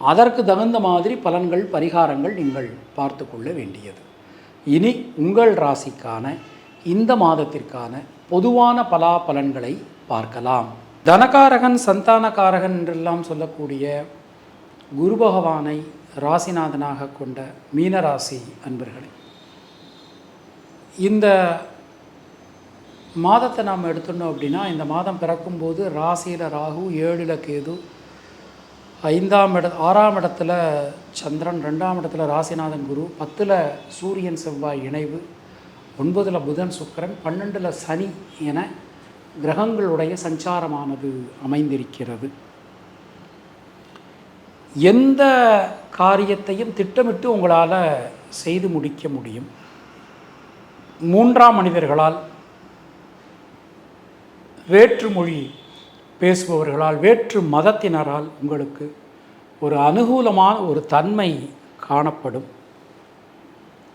அதற்கு தகுந்த மாதிரி பலன்கள் பரிகாரங்கள் நீங்கள் பார்த்து கொள்ள வேண்டியது. இனி உங்கள் ராசிக்கான இந்த மாதத்திற்கான பொதுவான பலா பலன்களை பார்க்கலாம். தனகாரகன் சந்தானகாரகன் என்றெல்லாம் சொல்லக்கூடிய குரு பகவானை ராசிநாதனாக கொண்ட மீனராசி அன்பர்களே இந்த மாதத்தை நாம் எடுத்துட்டோம் அப்படின்னா இந்த மாதம் பிறக்கும்போது ராசியில் ராகு ஏழில் கேது ஐந்தாம் இட ஆறாம் இடத்துல சந்திரன் ரெண்டாம் இடத்துல ராசிநாதன் குரு பத்தில் சூரியன் செவ்வாய் இணைவு ஒன்பதில் புதன் சுக்கிரன் பன்னெண்டில் சனி என கிரகங்களுடைய சஞ்சாரமானது அமைந்திருக்கிறது. எந்த காரியத்தையும் திட்டமிட்டு உங்களால் செய்து முடிக்க முடியும். மூன்றாம் மனிதர்களால் வேற்று மொழி பேசுபவர்களால் வேற்று மதத்தினரால் உங்களுக்கு ஒரு அனுகூலமான ஒரு தன்மை காணப்படும்.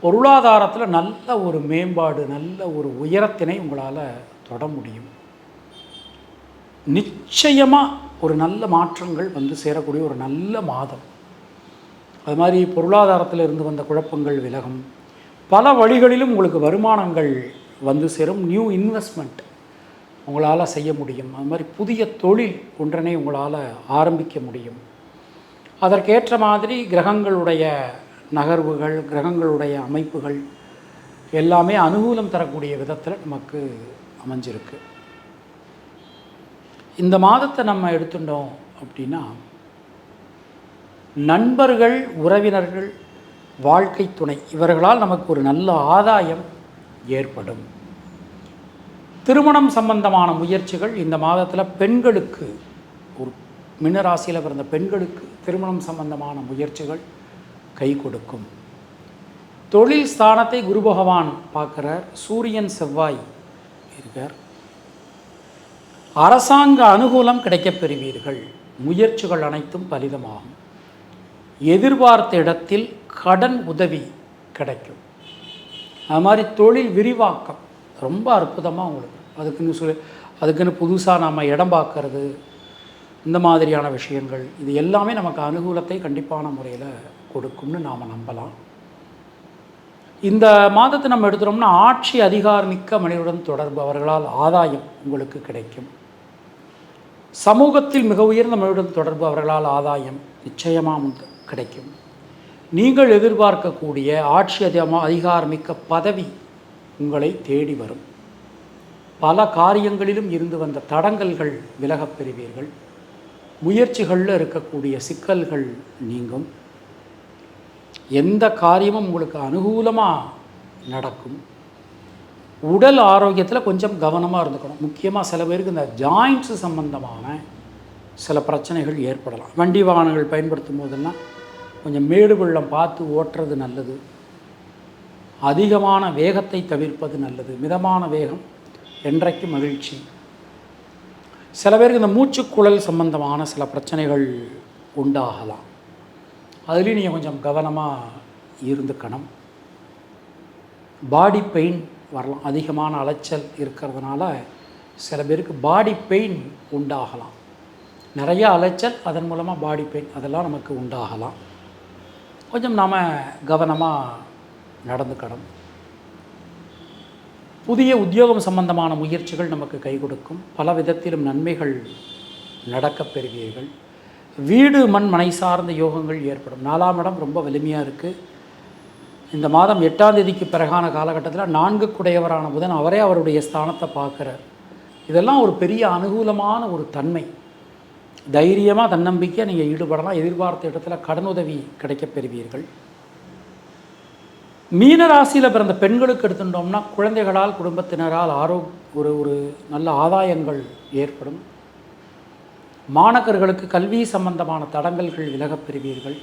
பொருளாதாரத்தில் நல்ல ஒரு மேம்பாடு நல்ல ஒரு உயரத்தினை உங்களால் தொட முடியும். நிச்சயமாக ஒரு நல்ல மாற்றங்கள் வந்து சேரக்கூடிய ஒரு நல்ல மாதம். அது மாதிரி பொருளாதாரத்தில் இருந்து வந்த குழப்பங்கள் விலகும். பல வழிகளிலும் உங்களுக்கு வருமானங்கள் வந்து சேரும். நியூ இன்வெஸ்ட்மெண்ட் உங்களால் செய்ய முடியும். அது மாதிரி புதிய தொழில் ஒன்றனை உங்களால் ஆரம்பிக்க முடியும். அதற்கேற்ற மாதிரி கிரகங்களுடைய நகர்வுகள் கிரகங்களுடைய அமைப்புகள் எல்லாமே அனுகூலம் தரக்கூடிய விதத்தில் நமக்கு அமைஞ்சிருக்கு. இந்த மாதத்தை நம்ம எடுத்துட்டோம் அப்படின்னா நண்பர்கள் உறவினர்கள் வாழ்க்கை துணை இவர்களால் நமக்கு ஒரு நல்ல ஆதாயம் ஏற்படும். திருமணம் சம்பந்தமான முயற்சிகள் இந்த மாதத்தில் பெண்களுக்கு ஒரு மின்னராசியில் பிறந்த பெண்களுக்கு திருமணம் சம்பந்தமான முயற்சிகள் கை கொடுக்கும். தொழில் ஸ்தானத்தை குரு பகவான் பார்க்குறார். சூரியன் செவ்வாய் இருக்கார். அரசாங்க அனுகூலம் கிடைக்கப் பெறுவீர்கள். முயற்சிகள் அனைத்தும் பலிதமாகும். எதிர்பார்த்த இடத்தில் கடன் உதவி கிடைக்கும். அது மாதிரி தொழில் விரிவாக்கம் ரொம்ப அற்புதமாக உங்களுக்கு அதுக்குன்னு சொல்லி அதுக்குன்னு புதுசாக நாம் இடம் பார்க்கறது இந்த மாதிரியான விஷயங்கள் இது எல்லாமே நமக்கு அனுகூலத்தை கண்டிப்பான முறையில் கொடுக்கும்னு நாம் நம்பலாம். இந்த மாதத்தை நம்ம எடுத்துட்டோம்னா ஆட்சி அதிகாரமிக்க மனிதருடன் தொடர்பு அவர்களால் ஆதாயம் உங்களுக்கு கிடைக்கும். சமூகத்தில் மிக உயர்ந்த மனிதருடன் தொடர்பு அவர்களால் ஆதாயம் நிச்சயமாக கிடைக்கும். நீங்கள் எதிர்பார்க்கக்கூடிய ஆட்சி அதிகமாக அதிகாரமிக்க பதவி உங்களை தேடி வரும். பல காரியங்களிலும் இருந்து வந்த தடங்கல்கள் விலகப் பெறுவீர்கள். முயற்சிகளில் இருக்கக்கூடிய சிக்கல்கள் நீங்கும். எந்த காரியமும் உங்களுக்கு அனுகூலமாக நடக்கும். உடல் ஆரோக்கியத்தில் கொஞ்சம் கவனமாக இருந்துக்கணும். முக்கியமாக சில பேருக்கு இந்த ஜாயிண்ட்ஸு சம்பந்தமான சில பிரச்சனைகள் ஏற்படலாம். வண்டி வாகனங்கள் பயன்படுத்தும் போதெல்லாம் கொஞ்சம் மேடு வெள்ளம் பார்த்து ஓட்டுறது நல்லது. அதிகமான வேகத்தை தவிர்ப்பது நல்லது. மிதமான வேகம் என்றைக்கு மகிழ்ச்சி. சில பேருக்கு இந்த மூச்சுக்குழல் சம்பந்தமான சில பிரச்சனைகள் உண்டாகலாம். அதுலேயும் நீங்கள் கொஞ்சம் கவனமாக இருந்துக்கணும். பாடி பெயின் வரலாம். அதிகமான அலைச்சல் இருக்கிறதுனால சில பேருக்கு பாடி பெயின் உண்டாகலாம். நிறைய அலைச்சல் அதன் மூலமாக பாடி பெயின் அதெல்லாம் நமக்கு உண்டாகலாம். கொஞ்சம் நாம் கவனமாக நடந்துக்கணும். புதிய உத்தியோகம் சம்பந்தமான முயற்சிகள் நமக்கு கை கொடுக்கும். பல விதத்திலும் நன்மைகள் நடக்கப் பெறுவீர்கள். வீடு மண் மனை சார்ந்த யோகங்கள் ஏற்படும். நாலாம் இடம் ரொம்ப வலிமையாக இருக்குது இந்த மாதம் எட்டாம் தேதிக்கு பிறகான காலகட்டத்தில் நான்கு குடையவரான புதன் அவரே அவருடைய ஸ்தானத்தை பார்க்குறார். இதெல்லாம் ஒரு பெரிய அனுகூலமான ஒரு தன்மை. தைரியமாக தன்னம்பிக்கையாக நீங்கள் ஈடுபடலாம். எதிர்பார்த்த இடத்துல கடனுதவி கிடைக்கப் பெறுவீர்கள். மீன ராசியில் பிறந்த பெண்களுக்கு எடுத்துட்டோம்னா குழந்தைகளால் குடும்பத்தினரால் ஆரோ ஒரு ஒரு நல்ல ஆதாயங்கள் ஏற்படும். மாணக்கர்களுக்கு கல்வி சம்பந்தமான தடங்கல்கள் விலகப் பெறுவீர்கள்.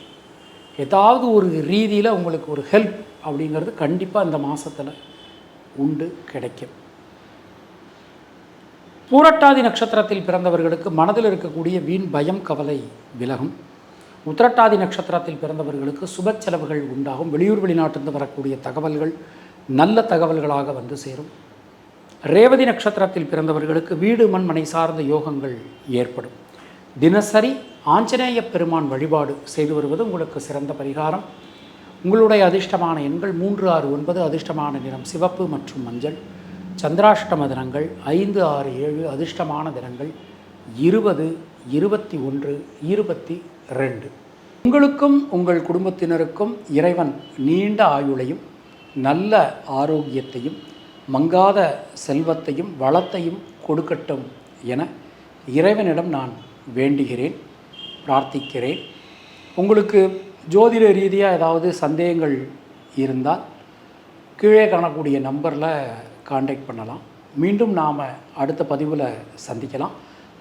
ஏதாவது ஒரு ரீதியில் உங்களுக்கு ஒரு ஹெல்ப் அப்படிங்கிறது கண்டிப்பாக இந்த மாதத்தில் உண்டு கிடைக்கும். பூரட்டாதி நட்சத்திரத்தில் பிறந்தவர்களுக்கு மனதில் இருக்கக்கூடிய வீண் பயம் கவலை விலகும். உத்திரட்டாதி நட்சத்திரத்தில் பிறந்தவர்களுக்கு சுப செலவுகள் உண்டாகும். வெளியூர் வெளிநாட்டிலிருந்து வரக்கூடிய தகவல்கள் நல்ல தகவல்களாக வந்து சேரும். ரேவதி நட்சத்திரத்தில் பிறந்தவர்களுக்கு வீடு மண் மனை சார்ந்த யோகங்கள் ஏற்படும். தினசரி ஆஞ்சநேய பெருமான் வழிபாடு செய்து வருவது உங்களுக்கு சிறந்த பரிகாரம். உங்களுடைய அதிர்ஷ்டமான எண்கள் மூன்று ஆறு ஒன்பது அதிர்ஷ்டமான நிறம் சிவப்பு மற்றும் மஞ்சள். சந்திராஷ்டம தினங்கள் ஐந்து ஆறு ஏழு அதிர்ஷ்டமான தினங்கள் இருபது இருபத்தி ஒன்று இருபத்தி ரெண்டு. உங்களுக்கும் உங்கள் குடும்பத்தினருக்கும் இறைவன் நீண்ட ஆயுளையும் நல்ல ஆரோக்கியத்தையும் மங்காத செல்வத்தையும் வளத்தையும் கொடுக்கட்டும் என இறைவனிடம் நான் வேண்டுகிறேன் பிரார்த்திக்கிறேன். உங்களுக்கு ஜோதிட ரீதியாக ஏதாவது சந்தேகங்கள் இருந்தால் கீழே காணக்கூடிய நம்பரில் காண்டாக்ட் பண்ணலாம். மீண்டும் நாம் அடுத்த பதிவில் சந்திக்கலாம்.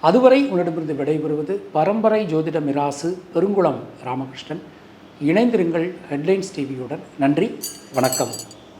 அதுவரை உங்களிடமிருந்து விடைபெறுவது பரம்பரை ஜோதிட மிராசு பெருங்குளம் ராமகிருஷ்ணன். இணைந்திருங்கள் ஹெட்லைன்ஸ் டிவியுடன் நன்றி வணக்கம்.